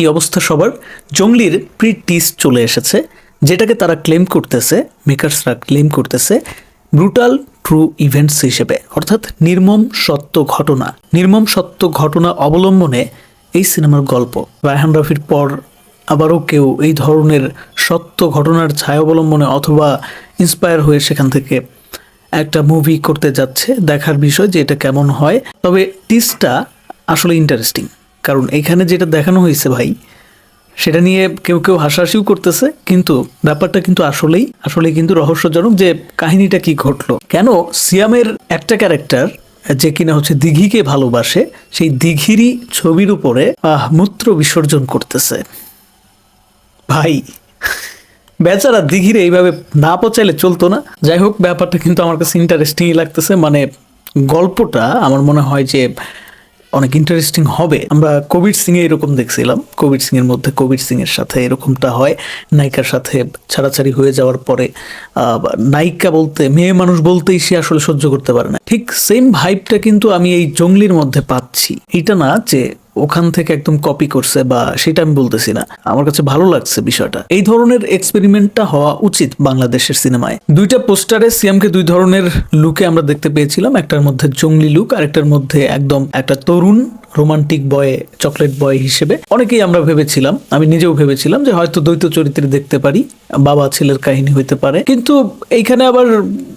কি অবস্থা সবার। জঙ্গলির প্রি চলে এসেছে, যেটাকে তারা ক্লেম করতেছে, মেকার্সরা ক্লেম করতেছে, ব্রুটাল ট্রু ইভেন্টস হিসেবে, অর্থাৎ নির্মম সত্য ঘটনা। নির্মম সত্য ঘটনা অবলম্বনে এই সিনেমার গল্প। রায়হান রফির পর আবারও কেউ এই ধরনের সত্য ঘটনার ছায়া অবলম্বনে অথবা ইন্সপায়ার হয়ে সেখান থেকে একটা মুভি করতে যাচ্ছে, দেখার বিষয় যে এটা কেমন হয়। তবে টিসটা আসলে ইন্টারেস্টিং কারণ এখানে যেটা দেখানো হয়েছে ভাই, সেটা নিয়ে কেউ কেউ হাসাহাসিও করতেছে, কিন্তু ব্যাপারটা কিন্তু আসলেই আসলে কিন্তু রহস্যজনক যে কাহিনীটা কি ঘটলো। কেন? সিয়ামের একটা ক্যারেক্টার, যে কিনা হচ্ছে দিঘিকে ভালোবাসে, সেই দিঘিরই ছবির উপরে মূত্র বিসর্জন করতেছে। ভাই, বেচারা দিঘিরে এইভাবে না পচাইলে চলতো না। যাই হোক, ব্যাপারটা কিন্তু আমার কাছে ইন্টারেস্টিংই লাগতেছে। মানে গল্পটা আমার মনে হয় যে অনেক ইন্টারেস্টিং হবে। আমরা কবির সিং এ এরকম দেখছিলাম। কবির সিং এর মধ্যে কবির সিং এর সাথে এরকমটা হয়। নায়িকার সাথে ছাড়াছাড়ি হয়ে যাওয়ার পরে নায়িকা বলতে, মেয়ে মানুষ বলতেই সে আসলে সহ্য করতে পারে না। ঠিক সেম ভাইবটা কিন্তু আমি এই জঙ্গলির মধ্যে পাচ্ছি। এটা না যে ওখান থেকে একদম কপি করছে বা সেটা আমি বলতেছি না। আমার কাছে ভালো লাগছে বিষয়টা। এই ধরনের এক্সপেরিমেন্টটা হওয়া উচিত বাংলাদেশের সিনেমায় দুইটা পোস্টারে সিএমকে দুই ধরনের লুকে আমরা দেখতে পেয়েছিলাম। একটার মধ্যে জঙ্গলি লুক আর একটার মধ্যে একদম একটা তরুণ রোমান্টিক বয় চকলেট বয় হিসেবে। অনেকেই আমরা ভেবেছিলাম, আমি নিজেও ভেবেছিলাম যে হয়তো দ্বৈত চরিত্রে দেখতে পারি, বাবা ছেলের কাহিনী হইতে পারে। কিন্তু এইখানে আবার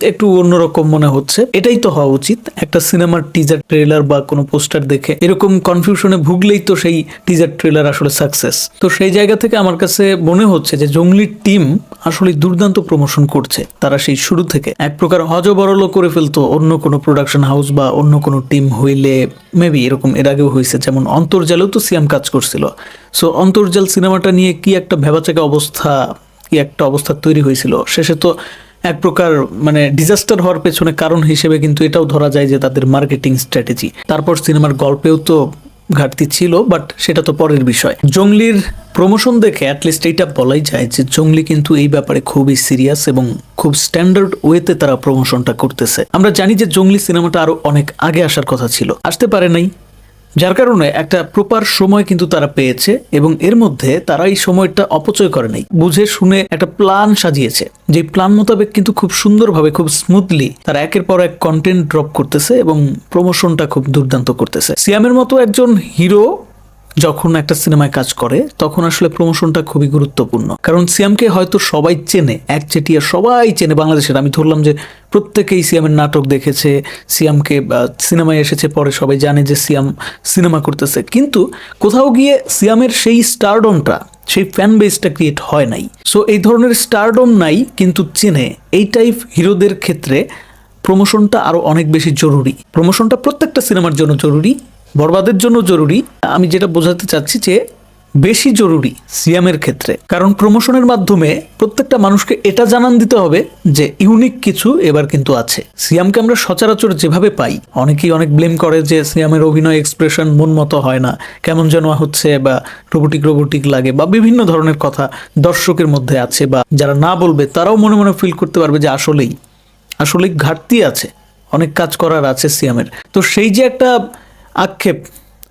একটু অন্যরকম মনে হচ্ছে। এটাই তো হওয়া উচিত। একটা সিনেমার টিজার ট্রেলার বা কোনো পোস্টার দেখে এরকম কনফিউশনে ভুগলেই তো সেই টিজার ট্রেলার আসলে সাকসেস তো সেই জায়গা থেকে আমার কাছে মনে হচ্ছে যে জঙ্গলির টিম আসলে দুর্দান্ত প্রমোশন করছে। তারা সেই শুরু থেকে। এক প্রকার হজবরল করে ফেলতো অন্য কোনো প্রোডাকশন হাউস বা অন্য কোনো টিম হইলে। মেবি এরকম এর আগেও হয়েছে, যেমন অন্তর্জালেও তো সিয়াম কাজ করছিল। সো অন্তর্জাল সিনেমাটা নিয়ে কি একটা ভেবাচাকা অবস্থা, কি একটা অবস্থা তৈরি হয়েছিল? শেষে তো এক প্রকার মানে ডিজাস্টার হওয়ার পেছনে কারণ হিসেবে কিন্তু এটাও ধরা যায় যে তাদের মার্কেটিং স্ট্র্যাটেজি তারপর সিনেমার গল্পেও তো ঘাটতি ছিল বাট সেটা তো পরের বিষয়। জঙ্গলির প্রমোশন দেখে অ্যাটলিস্ট এইটা বলাই যায় যে জঙ্গলি কিন্তু এই ব্যাপারে খুবই সিরিয়াস এবং খুব স্ট্যান্ডার্ড ওয়েতে তারা প্রমোশনটা করতেছে। আমরা জানি যে জঙ্গলি সিনেমাটা আরও অনেক আগে আসার কথা ছিল। আসতে পারে নাই। যার কারণে একটা প্রপার সময় কিন্তু তারা পেয়েছে এবং এর মধ্যে তারা এই সময়টা অপচয় করে নাই। বুঝে শুনে একটা প্ল্যান সাজিয়েছে। যে প্ল্যান মোতাবেক কিন্তু খুব সুন্দরভাবে, খুব স্মুথলি তারা একের পর এক কন্টেন্ট ড্রপ করতেছে এবং প্রমোশনটা খুব দুর্দান্ত করতেছে। সিয়ামের মতো একজন হিরো যখন একটা সিনেমায় কাজ করে, তখন আসলে প্রমোশনটা খুবই গুরুত্বপূর্ণ। কারণ সিয়ামকে হয়তো সবাই চেনে একচেটিয়া সবাই চেনে বাংলাদেশের। আমি ধরলাম যে প্রত্যেকেই সিয়ামের নাটক দেখেছে, সিয়ামকে সিনেমায় এসেছে, পরে সবাই জানে যে সিয়াম সিনেমা করতেছে। কিন্তু কোথাও গিয়ে সিয়ামের সেই স্টারডমটা সেই ফ্যান বেসটা ক্রিয়েট হয় নাই। সো এই ধরনের স্টারডম নাই, কিন্তু চেনে। এই টাইপ হিরোদের ক্ষেত্রে প্রমোশনটা আরও অনেক বেশি জরুরি। প্রমোশনটা প্রত্যেকটা সিনেমার জন্য জরুরি। বরবাদের জন্য জরুরি, আমি যেটা বোঝাতে চাচ্ছি যে বেশি জরুরি সিয়ামের ক্ষেত্রে। কারণ প্রমোশনের মাধ্যমে প্রত্যেকটা মানুষকে এটা জানান দিতে হবে যে ইউনিক কিছু এবার কিন্তু আছে। সিয়ামকে আমরা সচরাচর যেভাবে পাই, অনেকেই অনেক ব্লেম করে যে সিয়ামের অভিনয় এক্সপ্রেশন মন মতো হয় না, কেমন যেন হচ্ছে বা রোবোটিক রোবোটিক লাগে বা বিভিন্ন ধরনের কথা দর্শকের মধ্যে আছে বা যারা না বলবে, তারাও মনে মনে ফিল করতে পারবে যে আসলেই আসলেই ঘাটতি আছে, অনেক কাজ করার আছে সিয়ামের তো সেই যে একটা আক্ষেপ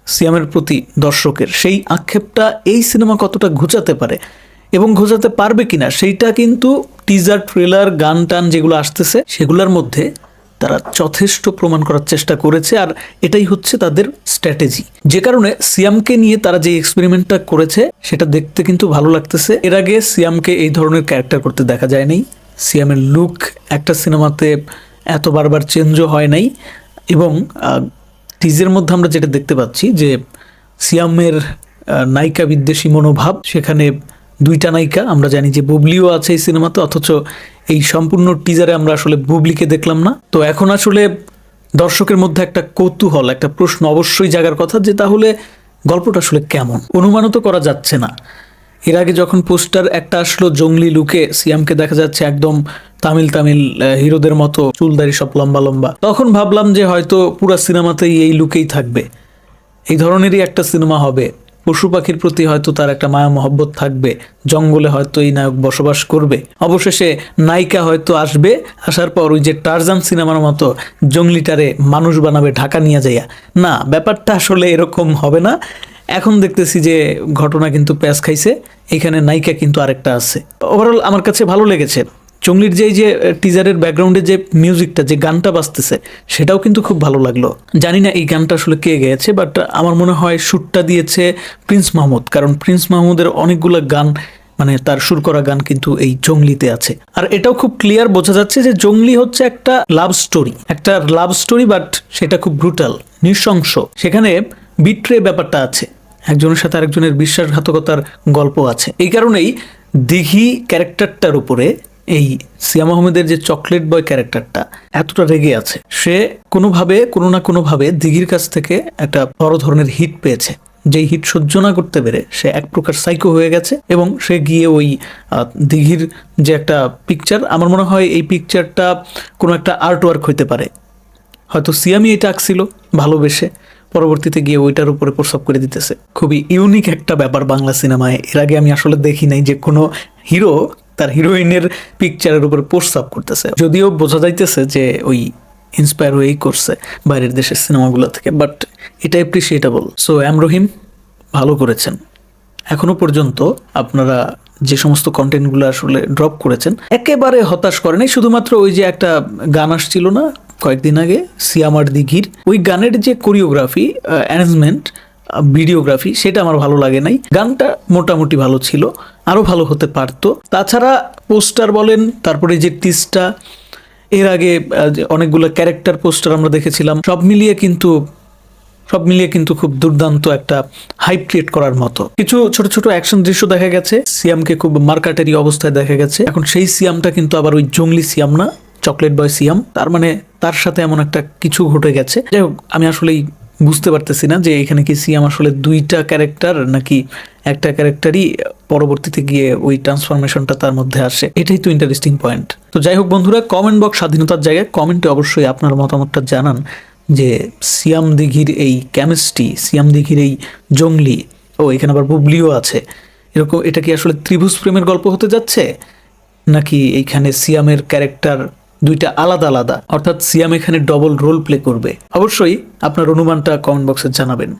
সিয়ামের প্রতি দর্শকের। সেই আক্ষেপটা এই সিনেমা কতটা ঘুচাতে পারে এবং ঘোচাতে পারবে কিনা, সেইটা কিন্তু টিজার ট্রেলার গান টান যেগুলো আসতেছে, সেগুলোর মধ্যে তারা যথেষ্ট প্রমাণ করার চেষ্টা করেছে আর এটাই হচ্ছে তাদের স্ট্র্যাটেজি যে কারণে সিয়ামকে নিয়ে তারা যে এক্সপেরিমেন্টটা করেছে, সেটা দেখতে কিন্তু ভালো লাগতেছে। এর আগে সিয়ামকে এই ধরনের ক্যারেক্টার করতে দেখা যায়নি। সিয়ামের লুক একটা সিনেমাতে এত বারবার চেঞ্জও হয় নাই এবং টিজের মধ্যে আমরা যেটা দেখতে পাচ্ছি যে সিয়ামের নায়িকা বিদ্বেষী মনোভাব, সেখানে দুইটা নায়িকা, আমরা জানি যে বুবলিও আছে এই সিনেমাতে, অথচ এই সম্পূর্ণ টিজারে আমরা আসলে বুবলিকে দেখলাম না। তো এখন আসলে দর্শকের মধ্যে একটা কৌতূহল, একটা প্রশ্ন অবশ্যই জাগার কথা যে তাহলে গল্পটা আসলে কেমন? অনুমানও তো করা যাচ্ছে না। এর আগে যখন পোস্টার একটা আসলো জঙ্গলি লুকে, সিয়ামকে দেখা যাচ্ছে একদম তামিল তামিল হিরোদের মতো চুলদারি সব লম্বা লম্বা। তখন ভাবলাম যে হয়তো পুরো সিনেমাতেই এই লুকেই থাকবে। এই ধরনেরই একটা সিনেমা হবে। পশু পাখির প্রতি হয়তো তার একটা মায়া মহব্বত থাকবে। জঙ্গলে হয়তো এই নায়ক বসবাস করবে। অবশেষে নায়িকা হয়তো আসবে। আসার পর ওই যে টারজান সিনেমার মতো জঙ্গলিটারে মানুষ বানাবে ঢাকা নিয়ে যাইয়া। না, ব্যাপারটা আসলে এরকম হবে না। এখন দেখতেছি যে ঘটনা কিন্তু প্যাচ খাইছে, এখানে নায়িকা কিন্তু আরেকটা আছে। ওভারঅল আমার কাছে ভালো লেগেছে। চংলির যে এই যে টিজারের ব্যাকগ্রাউন্ডে যে মিউজিকটা যে গানটা বাজতেছে, সেটাও কিন্তু খুব ভালো লাগল। জানি না এই গানটা আসলে কে গেয়েছে বাট আমার মনে হয় শ্যুটটা দিয়েছে প্রিন্স মাহমুদ কারণ প্রিন্স মাহমুদের অনেকগুলো গান মানে তার সুর করা গান কিন্তু এই জঙ্গলিতে আছে। আর এটাও খুব ক্লিয়ার বোঝা যাচ্ছে যে জঙ্গলি হচ্ছে একটা লাভ স্টোরি একটা লাভ স্টোরি বাট সেটা খুব ব্রুটাল নৃশংস। সেখানে বিট্রে ব্যাপারটা আছে। একজনের সাথে আরেকজনের বিশ্বাসঘাতকতার গল্প আছে। এই কারণেই দিঘি ক্যারেক্টারটার উপরে এই সিয়াম আহমেদের যে চকলেট বয় ক্যারেক্টারটা এতটা রেগে আছে। সে কোনোভাবে, কোনো না কোনোভাবে দিঘির কাছ থেকে একটা বড় ধরনের হিট পেয়েছে। যেই হিট সহ্য না করতে পেরে সে এক প্রকার সাইকো হয়ে গেছে এবং সে গিয়ে ওই দিঘির যে একটা পিকচার আমার মনে হয় এই পিকচারটা কোনো একটা আর্ট ওয়ার্ক হইতে পারে। হয়তো সিয়ামি এটা আঁকছিল, ভালোবেসে। পরবর্তীতে গিয়ে ওইটার উপরে প্রস্তাব করে দিতেছে। খুবই ইউনিক একটা ব্যাপার বাংলা সিনেমায়। এর আগে আমি আসলে দেখি নাই যে কোনো হিরো তার হিরোইনের পিকচারের উপরে প্রস্তাব করতেছে। যদিও বোঝা যাইতেছে যে ওই ইন্সপায়ার হয়েই করছে বাইরের দেশের সিনেমাগুলো থেকে বাট এটা অ্যাপ্রিসিয়েটেবল সো এম রহিম ভালো করেছেন। এখনও পর্যন্ত আপনারা যে সমস্ত কন্টেন্টগুলো আসলে ড্রপ করেছেন, একেবারে হতাশ করেনি শুধুমাত্র ওই যে একটা গান আসছিল না কয়েকদিন আগে সিয়ামার দিঘির ওই গানের যে কোরিওগ্রাফি অ্যারেঞ্জমেন্ট ভিডিওগ্রাফি সেটা আমার ভালো লাগে নাই। গানটা মোটামুটি ভালো ছিল আরও ভালো হতে পারতো। তাছাড়া পোস্টার বলেন, তারপরে যে টিসটা এর আগে অনেকগুলো ক্যারেক্টার পোস্টার আমরা দেখেছিলাম, সব মিলিয়ে কিন্তু, সব মিলিয়ে কিন্তু খুব দুর্দান্ত একটা হাইপ ক্রিয়েট করার মতো। কিছু ছোট ছোট অ্যাকশন দৃশ্য দেখা গেছে, সিয়ামকে খুব মার্কাটারি অবস্থায় দেখা গেছে। এখন সেই সিয়ামটা কিন্তু আবার ওই জঙ্গলি সিয়াম না চকলেট বয় সিয়াম। তার মানে তার সাথে এমন একটা কিছু ঘটে গেছে। যাই হোক, আমি আসলেই বুঝতে পারতেছি না যে এখানে কি সিয়াম আসলে দুইটা ক্যারেক্টার নাকি একটা ক্যারেক্টারই পরবর্তীতে গিয়ে ওই ট্রান্সফরমেশনটা তার মধ্যে আসে। এটাই তো ইন্টারেস্টিং পয়েন্ট তো যাই হোক বন্ধুরা কমেন্ট বক্স স্বাধীনতার জায়গায় কমেন্টে অবশ্যই আপনার মতামতটা জানান যে সিয়াম দিঘির এই কেমিস্ট্রি সিয়াম দিঘির এই জঙ্গলি, ও এখানে আবার বুবলিও আছে। এরকম, এটা কি আসলে ত্রিভুজ প্রেমের গল্প হতে যাচ্ছে? নাকি এইখানে সিয়ামের ক্যারেক্টার দুইটা আলাদা আলাদা, অর্থাৎ সিয়াম এখানে ডবল রোল প্লে করবে। অবশ্যই আপনার অনুমানটা কমেন্ট বক্সে জানাবেন।